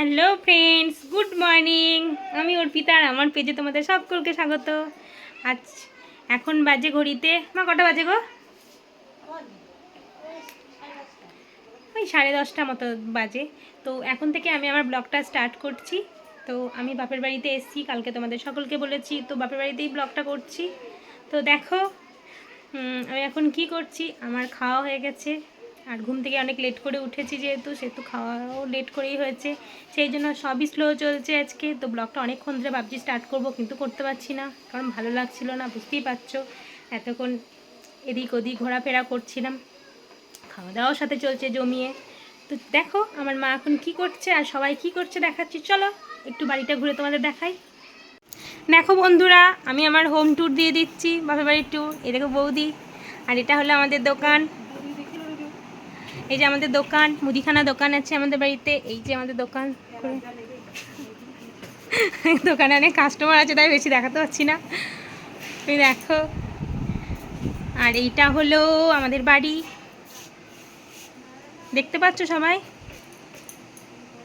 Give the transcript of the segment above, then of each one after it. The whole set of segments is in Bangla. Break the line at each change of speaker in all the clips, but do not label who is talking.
হ্যালো ফ্রেন্ডস গুড মর্নিং আমি অর্পিতা আর আমার পেজে তোমাদের সকলকে স্বাগত। আজ এখন বাজে ঘড়িতে। মা, কটা বাজে গো? ওই সাড়ে দশটা মতো বাজে। তো এখন থেকে আমি আমার ব্লগটা স্টার্ট করছি। তো আমি বাপের বাড়িতে এসেছি। কালকে তোমাদের সকলকে বলেছি, তো বাপের বাড়িতেই ব্লগটা করছি। তো দেখো আমি এখন কি করছি? আমার খাওয়া হয়ে গেছে। আর ঘুম থেকে অনেক লেট করে উঠেছি যেহেতু, সেহেতু খাওয়াও লেট করেই হয়েছে। সেই জন্য সবই স্লো চলছে আজকে। তো ব্লগটা অনেকক্ষণ ধরে ভাবছি স্টার্ট করব, কিন্তু করতে পারছি না। কারণ ভালো লাগছিল না, বুঝতেই পারছ। এতক্ষণ এদিক ওদিক ঘোরাফেরা করছিলাম। খাওয়া দাওয়ার সাথে চলছে জমিয়ে। তো দেখো আমার মা এখন কি করছে আর সবাই কি করছে দেখাচ্ছি। চলো একটু বাড়িটা ঘুরে তোমাদের দেখাই। দেখো বন্ধুরা, আমি আমার হোম ট্যুর দিয়ে দিচ্ছি, বাপের বাড়ির ট্যুর এ দেখো বৌদি। আর এটা হলো আমাদের দোকান। এই যে আমাদের দোকান, মুদিখানা দোকান আছে আমাদের বাড়িতে। এই যে আমাদের দোকান। দোকানে অনেক কাস্টমার আছে, তাই বেশি দেখাতে পারছি না। তুমি দেখো। আর এইটা হলো আমাদের বাড়ি। দেখতে পাচ্ছ সবাই?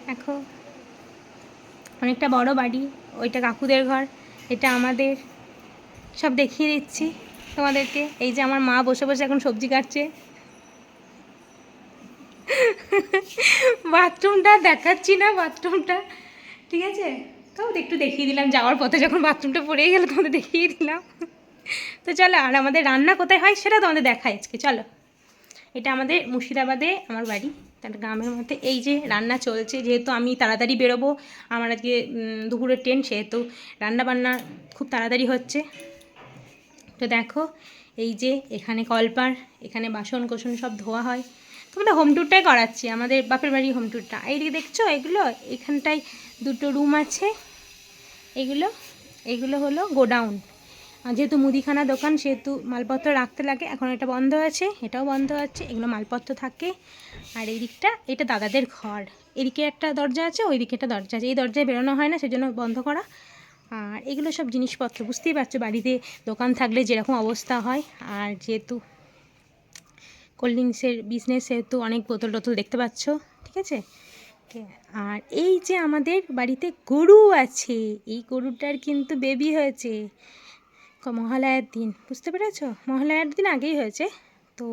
দেখো। অনেকটা বড় বাড়ি, ওইটা কাকুদের ঘর, এটা আমাদের। সব দেখিয়ে দিচ্ছি তোমাদেরকে। এই যে আমার মা বসে বসে এখন সবজি কাটছে। বাথরুমটা দেখাচ্ছি না, বাথরুমটা। ঠিক আছে? তাও একটু দেখিয়ে দিলাম, যাওয়ার পথে যখন বাথরুমটা পড়ে গেল, তোমাদের দেখিয়ে দিলাম। তো চলো, আর আমাদের রান্না কোথায় হয় সেটা তোমাদের দেখায় আজকে, চলো। এটা আমাদের মুর্শিদাবাদে আমার বাড়ি তার গ্রামের মধ্যে এই যে রান্না চলছে, যেহেতু আমি তাড়াতাড়ি বেরোবো, আমার আজকে দুপুরের ট্রেন, সেহেতু রান্না বান্না খুব তাড়াতাড়ি হচ্ছে। তো দেখো, এই যে এখানে কলপার, এখানে বাসন কোসন সব ধোয়া হয়। তোমাদের হোম ট্যুরটাই করাচ্ছি, আমাদের বাপের বাড়ি হোম ট্যুরটা এইদিকে দেখছ? এগুলো, এখানটায় দুটো রুম আছে। এগুলো এগুলো হলো গোডাউন। যেহেতু মুদিখানা দোকান, সেহেতু মালপত্র রাখতে লাগে, এখন এটা বন্ধ আছে, এটাও বন্ধ আছে, এগুলো মালপত্র থাকে। আর এই দিকটা এটা দাদাদের ঘর। এদিকে একটা দরজা আছে, ওইদিকে একটা দরজা আছে। এই দরজায় বেরোনো হয় না, সেজন্য বন্ধ করা। আর এগুলো সব জিনিসপত্র, বুঝতেই পারছ, বাড়িতে দোকান থাকলে যেরকম অবস্থা হয়। আর যেহেতু কোল্ড ড্রিঙ্কসের বিজনেস সেহেতু অনেক বোতল টোতল দেখতে পাচ্ছ, ঠিক আছে? আর এই যে আমাদের বাড়িতে গরু আছে, এই গরুটার কিন্তু বেবি হয়েছে। মহালয়ার দিন, বুঝতে পেরেছ? মহালয়ার দিন আগেই হয়েছে, তো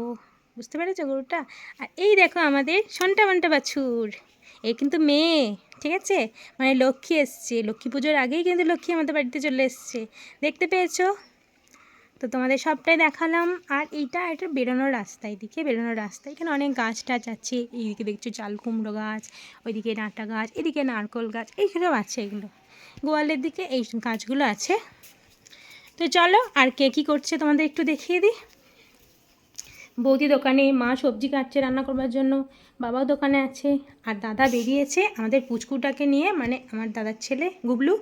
বুঝতে পেরেছ গরুটা? আর এই দেখো আমাদের সন্টা মন্টা বাছুর, এ কিন্তু মেয়ে, ঠিক আছে? মানে লক্ষ্মী এসছে, লক্ষ্মী পুজোর আগেই কিন্তু লক্ষ্মী আমাদের বাড়িতে চলে এসছে, দেখতে পেয়েছ? তো তোমাদের সবটাই দেখালাম। আর এইটা এটা বেরোনোর রাস্তা এদিকে, বেরোনোর রাস্তা। এখানে অনেক গাছ টাছ আছে। এইদিকে দেখছ চাল কুমড়ো গাছ, ওইদিকে ডাঁটা গাছ, এদিকে নারকোল গাছ, এইসব আছে এগুলো। গোয়ালের দিকে এই গাছগুলো আছে। তো চলো, আর কে কী করছে তোমাদের একটু দেখিয়ে দিই। বৌদি দোকানে, মা সবজি কাটছে রান্না করবার জন্য, বাবাও দোকানে আছে, আর দাদা বেরিয়েছে আমাদের পুচকুটাকে নিয়ে মানে আমার দাদার ছেলে, গুবলু।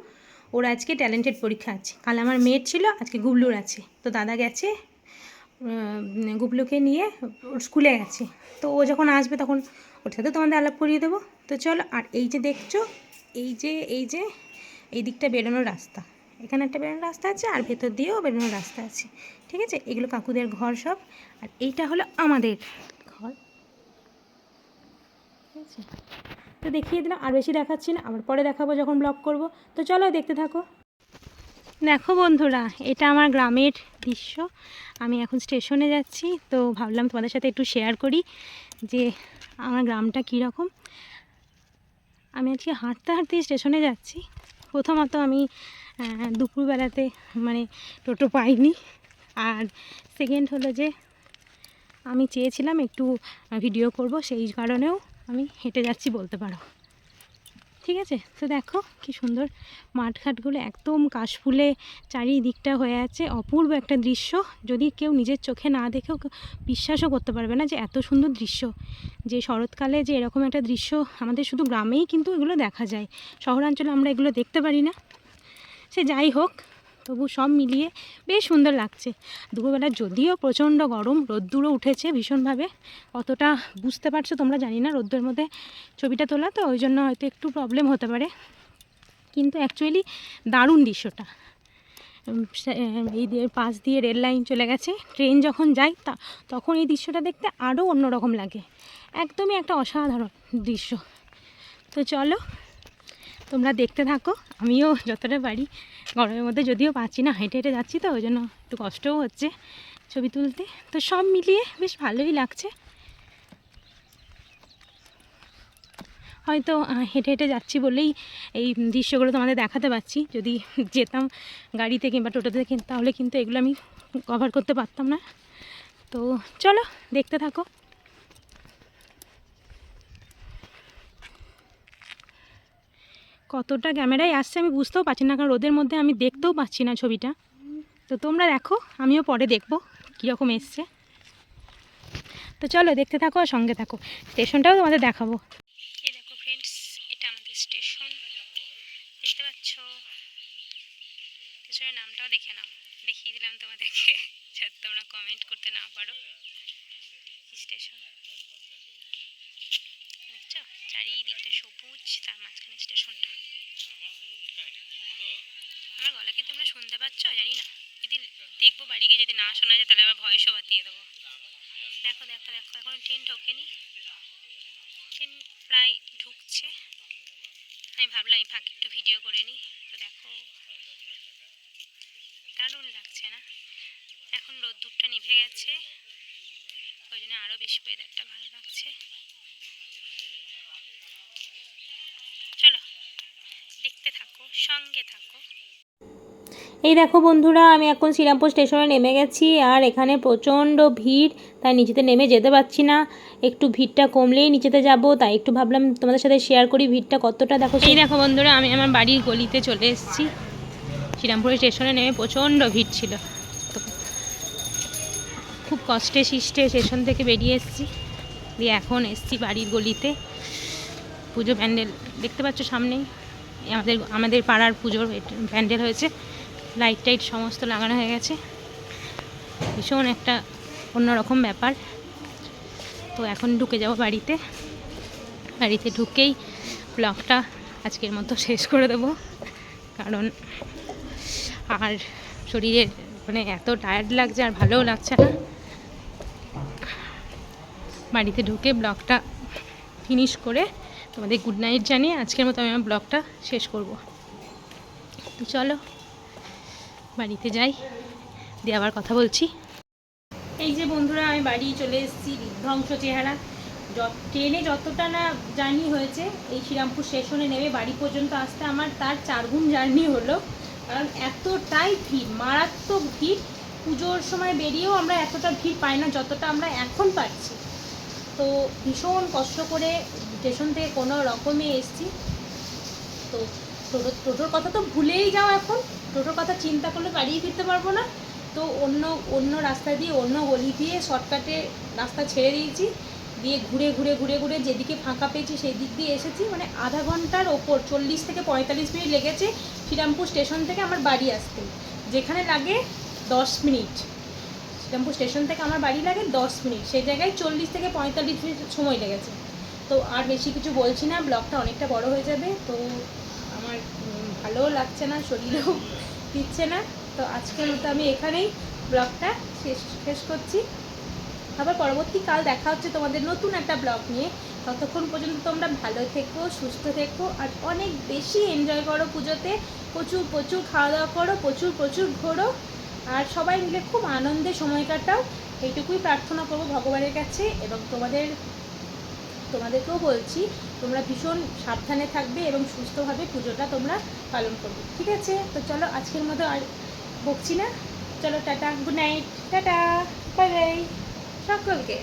ওর আজকে ট্যালেন্টেড পরীক্ষা আছে। কাল আমার মেয়ের ছিল, আজকে গুবলুর আছে। তো দাদা গেছে গুবলুকে নিয়ে ওর স্কুলে গেছে। তো ও যখন আসবে তখন ওর সাথে তোমাদের আলাপ করিয়ে দেবো। তো চলো, আর এই যে দেখছ, এই যে এই যে, এই দিকটা বেরোনোর রাস্তা। এখানে একটা বেরোনোর রাস্তা আছে, আর ভেতর দিয়েও বেরোনোর রাস্তা আছে। ঠিক আছে? এগুলো কাকুদের ঘর সব। আর এইটা হলো আমাদের ঘর। ঠিক আছে? তো দেখিয়ে দিলাম, আর বেশি দেখাচ্ছি না। আবার পরে দেখাবো যখন ব্লগ করব। তো চলো দেখতে থাকো। দেখো বন্ধুরা, এটা আমার গ্রামের দৃশ্য। আমি এখন স্টেশনে যাচ্ছি, তো ভাবলাম তোমাদের সাথে একটু শেয়ার করি যে আমার গ্রামটা কীরকম। আমি আজকে হাঁটতে হাঁটতে স্টেশনে যাচ্ছি। প্রথমত আমি দুপুরবেলাতে মানে টোটো পাইনি। আর সেকেন্ড হলো যে আমি চেয়েছিলাম একটু ভিডিও করব, সেই কারণেও আমি হেঁটে যাচ্ছি বলতে পারো। ঠিক আছে? তো দেখো কি সুন্দর মাঠঘাটগুলো একদম কাশফুলে চারিদিকটা হয়ে আছে। অপূর্ব একটা দৃশ্য। যদি কেউ নিজের চোখে না দেখেও বিশ্বাসও করতে পারবে না যে এত সুন্দর দৃশ্য। যে শরৎকালে যে এরকম একটা দৃশ্য আমাদের শুধু গ্রামেই কিন্তু এগুলো দেখা যায়। শহরাঞ্চলে আমরা এগুলো দেখতে পারি না। সে যাই হোক তবু সব মিলিয়ে বেশ সুন্দর লাগছে। দুপুরবেলা যদিও প্রচণ্ড গরম, রোদ্দুরও উঠেছে ভীষণভাবে। অতটা বুঝতে পারছ তোমরা, জানি না রোদ্দুর মধ্যে ছবিটা তোলা, তো ওই জন্য হয়তো একটু প্রবলেম হতে পারে। কিন্তু অ্যাকচুয়ালি দারুণ দৃশ্যটা। এই দিয়ে পাশ দিয়ে রেল লাইন চলে গেছে। ট্রেন যখন যায়, তা, তখন এই দৃশ্যটা দেখতে আরও অন্যরকম লাগে। একদমই একটা অসাধারণ দৃশ্য। তো চলো তোমরা দেখতে থাকো, আমিও যতটা পারি। গরমের মধ্যে যদিও পাচ্ছি না, হেঁটে হেঁটে যাচ্ছি তো ওই জন্য একটু কষ্টও হচ্ছে ছবি তুলতে। তো সব মিলিয়ে বেশ ভালোই লাগছে। হয়তো হেঁটে হেঁটে যাচ্ছি বলেই এই দৃশ্যগুলো তোমাদের দেখাতে পারছি। যদি যেতাম গাড়িতে কিংবা টোটোতে, তাহলে কিন্তু এগুলো আমি কভার করতে পারতাম না। তো চলো, দেখতে থাকো। কতটা ক্যামেরায় আসছে আমি বুঝতেও পারছি না, কারণ রোদের মধ্যে আমি দেখতেও পাচ্ছি না ছবিটা। তো তোমরা দেখো, আমিও পরে দেখব কীরকম এসছে। তো চলো দেখতে থাকো আর সঙ্গে থাকো। স্টেশনটাও তোমাদের দেখাবো। এটা আমাদের স্টেশন। দেখতে পাচ্ছ? নামটাও দেখে নাও। দেখিয়ে দিলাম তোমাদেরকে, যাতে তোমরা কমেন্ট করতে না পারো। স্টেশন। সবুজ তার মাঝখানে স্টেশনটা। আমার গলা কি তোমরা শুনতে পাচ্ছ? জানি না। যদি দেখব বাড়ি গিয়ে যদি না শোনা যায়, তাহলে আবার ভয়েস ওভার দিয়ে দেবো। দেখো দেখো দেখো, এখন ট্রেন ঢোকেনি। ট্রেন প্রায় ঢুকছে। আমি ভাবলাম, এই ফাঁকে একটু ভিডিও করে নিই। তো দেখো, দারুণ লাগছে না? এখন রোদ্দুরটা নিভে গেছে। ওই জন্য আরও বেশি ওয়েদারটা ভালো লাগছে। সঙ্গে থাকো। এই দেখো বন্ধুরা আমি এখন শ্রীরামপুর স্টেশনে নেমে গেছি আর এখানে প্রচণ্ড ভিড় তাই নিচেতে নেমে যেতে পারছি না। একটু ভিড়টা কমলেই নিচেতে যাব তাই একটু ভাবলাম তোমাদের সাথে শেয়ার করি ভিড়টা কতটা। দেখো এই দেখো বন্ধুরা আমি আমার বাড়ির গলিতে চলে এসেছি। শ্রীরামপুর স্টেশনে নেমে প্রচণ্ড ভিড় ছিল। খুব কষ্টে শিষ্টে স্টেশন থেকে বেরিয়ে এসেছি। দিয়ে এখন এসেছি বাড়ির গলিতে। পুজো প্যান্ডেল দেখতে পাচ্ছ সামনেই? আমাদের আমাদের পাড়ার পুজোর প্যান্ডেল হয়েছে। লাইট টাইট সমস্ত লাগানো হয়ে গেছে। ভীষণ একটা অন্যরকম ব্যাপার। তো এখন ঢুকে যাব বাড়িতে। বাড়িতে ঢুকেই ব্লগটা আজকের মতো শেষ করে দেব। কারণ আর শরীরের মানে এত টায়ার্ড লাগছে আর ভালোও লাগছে না। বাড়িতে ঢুকে ব্লগটা ফিনিশ করে তোমাদের গুড নাইট জানিয়ে আজকের মতো আমি আমার ব্লগটা শেষ করব। তো চলো, বাড়িতে যাই, দিয়ে আবার কথা বলছি। এই যে বন্ধুরা, আমি বাড়ি চলে এসেছি ধ্বংস চেহারা। ট্রেনে যতটা না জার্নি হয়েছে, এই শ্রীরামপুর স্টেশনে নেমে বাড়ি পর্যন্ত আসতে আমার তার চারগুণ জার্নি হলো। কারণ এতটাই ভিড়, মারাত্মক ভিড়। পুজোর সময় বেরিয়েও আমরা এতটা ভিড় পাই না, যতটা আমরা এখন পাচ্ছি। তো ভীষণ কষ্ট করে স্টেশন থেকে কোনো রকমে এসেছি। তো টোটো, টোটোর কথা তো ভুলেই যাও এখন। টোটোর কথা চিন্তা করলে বাড়িয়ে ফিরতে পারব না। তো অন্য অন্য রাস্তা দিয়ে, অন্য গলি দিয়ে শর্টকাটে রাস্তা ছেড়ে দিয়েছি। দিয়ে ঘুরে ঘুরে ঘুরে ঘুরে যেদিকে ফাঁকা পেয়েছি সেই দিক দিয়ে এসেছি। মানে আধা ঘণ্টার ওপর, চল্লিশ থেকে পঁয়তাল্লিশ মিনিট লেগেছে শ্রীরামপুর স্টেশন থেকে আমার বাড়ি আসতে। যেখানে লাগে দশ মিনিট। শ্রীরামপুর স্টেশন থেকে আমার বাড়ি লাগে দশ মিনিট। সেই জায়গায় চল্লিশ থেকে পঁয়তাল্লিশ মিনিট সময় লেগেছে। তো আর বেশি কিছু বলছি না, ব্লগটা অনেকটা বড় হয়ে যাবে, তো আমার ভালোও লাগছে না, শরীরেও দিচ্ছে না, তো আজকের মতো আমি এখানেই ব্লগটা শেষ শেষ করছি। আবার পরবর্তী কাল দেখা হচ্ছে তোমাদের নতুন একটা ব্লগ নিয়ে। ততক্ষণ পর্যন্ত তোমরা ভালো থেকো, সুস্থ থেকো, আর অনেক বেশি এনজয় করো পুজোতে। প্রচুর প্রচুর খাওয়া দাওয়া করো, প্রচুর প্রচুর ঘোরো, আর সবাই মিলে খুব আনন্দে সময় কাটাও। এইটুকুই প্রার্থনা করব ভগবানের কাছে, এবং তোমাদের তোমাদেরকেও বলছি, তোমরা ভীষণ সাবধানে থাকবে এবং সুস্থভাবে পুজোটা তোমরা পালন করবে, ঠিক আছে? তো চলো আজকের মতো আর বকছি না। চলো tata good night tata bye bye সকলকে।